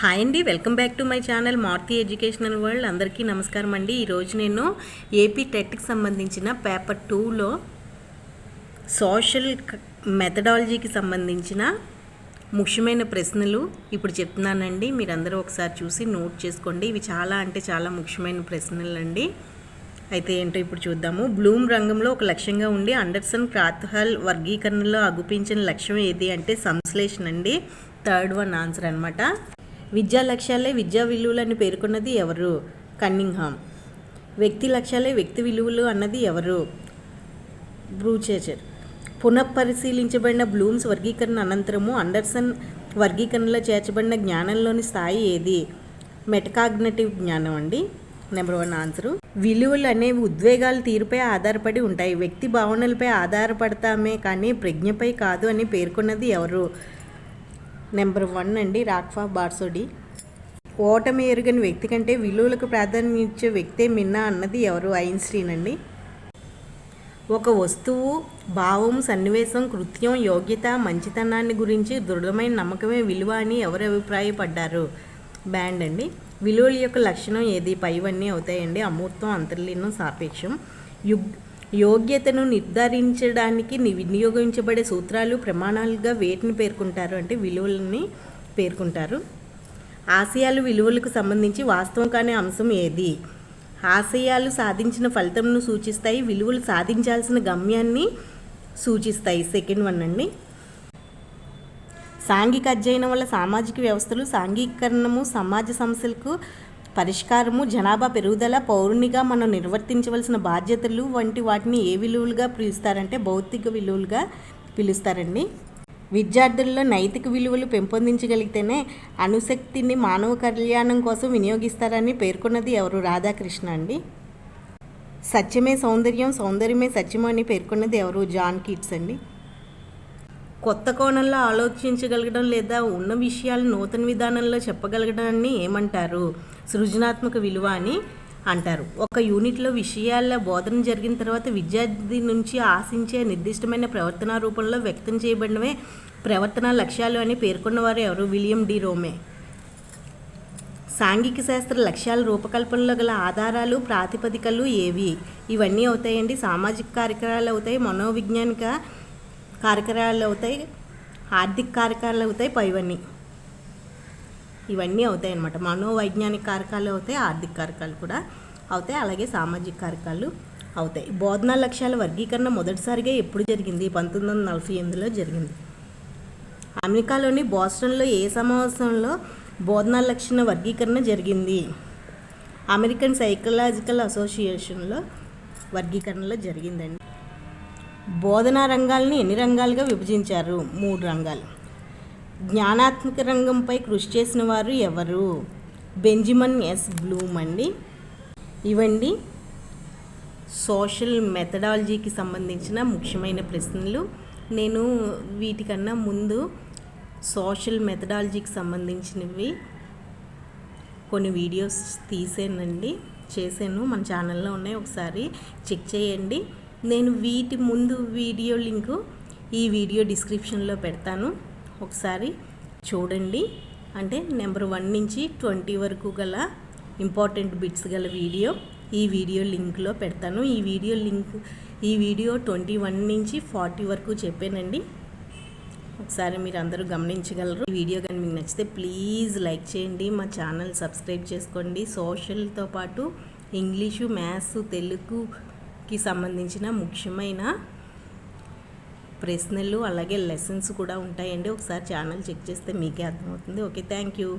Hi అండి welcome back to my channel Marthi educational world. అందరికీ నమస్కారం అండి. ఈరోజు నేను ఏపీ టెట్కి సంబంధించిన పేపర్ టూలో సోషల్ మెథడాలజీకి సంబంధించిన ముఖ్యమైన ప్రశ్నలు ఇప్పుడు చెప్తున్నానండి. మీరందరూ ఒకసారి చూసి నోట్ చేసుకోండి. ఇవి చాలా అంటే చాలా ముఖ్యమైన ప్రశ్నలు అండి అయితే ఏంటో ఇప్పుడు చూద్దాము. బ్లూమ్ రంగంలో ఒక లక్ష్యంగా ఉండి అండర్సన్ క్రాత్హల్ వర్గీకరణలో అగుపించిన లక్ష్యం ఏది అంటే సంశ్లేషణ అండి. థర్డ్ వన్ ఆన్సర్ అనమాట విద్యా లక్ష్యాలే విద్యా విలువలని పేర్కొన్నది ఎవరు? కన్నింగ్హామ్. వ్యక్తి లక్ష్యాలే వ్యక్తి విలువలు అన్నది ఎవరు? బ్రూచేచర్. పునఃపరిశీలించబడిన బ్లూమ్స్ వర్గీకరణ అనంతరము అండర్సన్ వర్గీకరణలో చేర్చబడిన జ్ఞానంలోని స్థాయి ఏది? మెటకాగ్నటివ్ జ్ఞానం అండి. Number one answer. విలువలు అనేవి ఉద్వేగాల తీరుపై ఆధారపడి ఉంటాయి. వ్యక్తి భావనలపై ఆధారపడతామే కానీ ప్రజ్ఞపై కాదు అని పేర్కొన్నది ఎవరు? నెంబర్ వన్ అండి రాక్ఫా బార్సోడి. ఓటమి ఎరుగని వ్యక్తి కంటే విలువలకు ప్రాధాన్యం ఇచ్చే వ్యక్తే మిన్నా అన్నది ఎవరు? ఐన్స్టీన్ అండి. ఒక వస్తువు భావం సన్నివేశం కృత్యం యోగ్యత మంచితనాన్ని గురించి దృఢమైన నమ్మకమే విలువ అని ఎవరు అభిప్రాయపడ్డారు? బ్యాండ్ అండి. విలువల యొక్క లక్షణం ఏది? పైవన్నీ అవుతాయండి. అమూర్తం అంతర్లీనం సాపేక్షం. యుగ్ యోగ్యతను నిర్ధారించడానికి వినియోగించబడే సూత్రాలు ప్రమాణాలుగా వేటిని పేర్కొంటారు అంటే విలువలని పేర్కొంటారు. ఆశయాలు విలువలకు సంబంధించి వాస్తవం కాని అంశం ఏది? ఆశయాలు సాధించిన ఫలితంను సూచిస్తాయి విలువలు సాధించాల్సిన గమ్యాన్ని సూచిస్తాయి. సెకండ్ వన్ అండి. సాంఘిక అధ్యయనం వల్ల సామాజిక వ్యవస్థలు సాంఘీకరణము సమాజ సమస్యలకు పరిష్కారము జనాభా పెరుగుదల పౌరునిగా మనం నిర్వర్తించవలసిన బాధ్యతలు వంటి వాటిని ఏ విలువలుగా పిలుస్తారంటే భౌతిక విలువలుగా పిలుస్తారండి. విద్యార్థుల్లో నైతిక విలువలు పెంపొందించగలిగితేనే అణుశక్తిని మానవ కళ్యాణం కోసం వినియోగిస్తారని పేర్కొన్నది ఎవరు? రాధాకృష్ణ అండి. సత్యమే సౌందర్యం సౌందర్యమే సత్యం అని పేర్కొన్నది ఎవరు? జాన్ కిట్స్ అండి. కొత్త కోణంలో ఆలోచించగలగడం లేదా ఉన్న విషయాలు నూతన విధానంలో చెప్పగలగడాన్ని ఏమంటారు? సృజనాత్మక విలువ అని అంటారు. ఒక యూనిట్లో విషయాల బోధన జరిగిన తర్వాత విద్యార్థి నుంచి ఆశించే నిర్దిష్టమైన ప్రవర్తన రూపంలో వ్యక్తం చేయబడినవే ప్రవర్తన లక్ష్యాలు అని పేర్కొన్నవారు ఎవరు? William D Romey. సాంఘిక శాస్త్ర లక్ష్యాల రూపకల్పనలో గల ఆధారాలు ప్రాతిపదికలు ఏవి? ఇవన్నీ అవుతాయండి. సామాజిక కార్యక్రమాలు అవుతాయి. మనోవిజ్ఞానిక కార్యక్రమాలు అవుతాయి ఆర్థిక కారకాలు అవుతాయి పైవన్నీ ఇవన్నీ. అవుతాయి అన్నమాట. మనోవైజ్ఞానిక కారకాలు అవుతాయి ఆర్థిక కారకాలు కూడా అవుతాయి అలాగే సామాజిక కారకాలు అవుతాయి. బోధనా లక్ష్యాల వర్గీకరణ మొదటిసారిగా ఎప్పుడు జరిగింది? పంతొమ్మిది వందల నలభై ఎనిమిదిలో జరిగింది. అమెరికాలోని బోస్టన్లో ఏ సమావేశంలో బోధనా లక్షణ వర్గీకరణ జరిగింది? అమెరికన్ సైకలాజికల్ అసోసియేషన్లో వర్గీకరణలో జరిగిందండి. బోధనా రంగాల్ని ఎన్ని రంగాలుగా విభజించారు? మూడు రంగాలు. జ్ఞానాత్మక రంగంపై కృషి చేసిన వారు ఎవరు? బెంజిమన్ ఎస్ బ్లూమ్ అండి. ఇవండి సోషల్ మెథడాలజీకి సంబంధించిన ముఖ్యమైన ప్రశ్నలు. నేను వీటికన్నా ముందు సోషల్ మెథడాలజీకి సంబంధించినవి కొన్ని వీడియోస్ తీసానండి. చేశాను. మన ఛానల్లో ఉన్నాయి. ఒకసారి చెక్ చేయండి. నేను వీటి ముందు వీడియో లింకు ఈ వీడియో డిస్క్రిప్షన్లో పెడతాను. ఒకసారి చూడండి. అంటే నెంబర్ వన్ నుంచి ట్వంటీ వరకు గల ఇంపార్టెంట్ బిట్స్ గల వీడియో ఈ వీడియో లింక్లో పెడతాను. ఈ వీడియో లింక్ ఈ వీడియో ట్వంటీ వన్ నుంచి ఫార్టీ వరకు చెప్పానండి. ఒకసారి మీరు అందరూ గమనించగలరు. ఈ వీడియో కానీ మీకు నచ్చితే ప్లీజ్ లైక్ చేయండి. మా ఛానల్ సబ్స్క్రైబ్ చేసుకోండి. సోషల్తో పాటు ఇంగ్లీషు మ్యాథ్స్ తెలుగు కి సంబంధించిన ముఖ్యమైన ప్రశ్నలు అలాగే లెసన్స్ కూడా ఉంటాయండి. ఒకసారి ఛానల్ చెక్ చేస్తే మీకే అర్థమవుతుంది. Okay thank you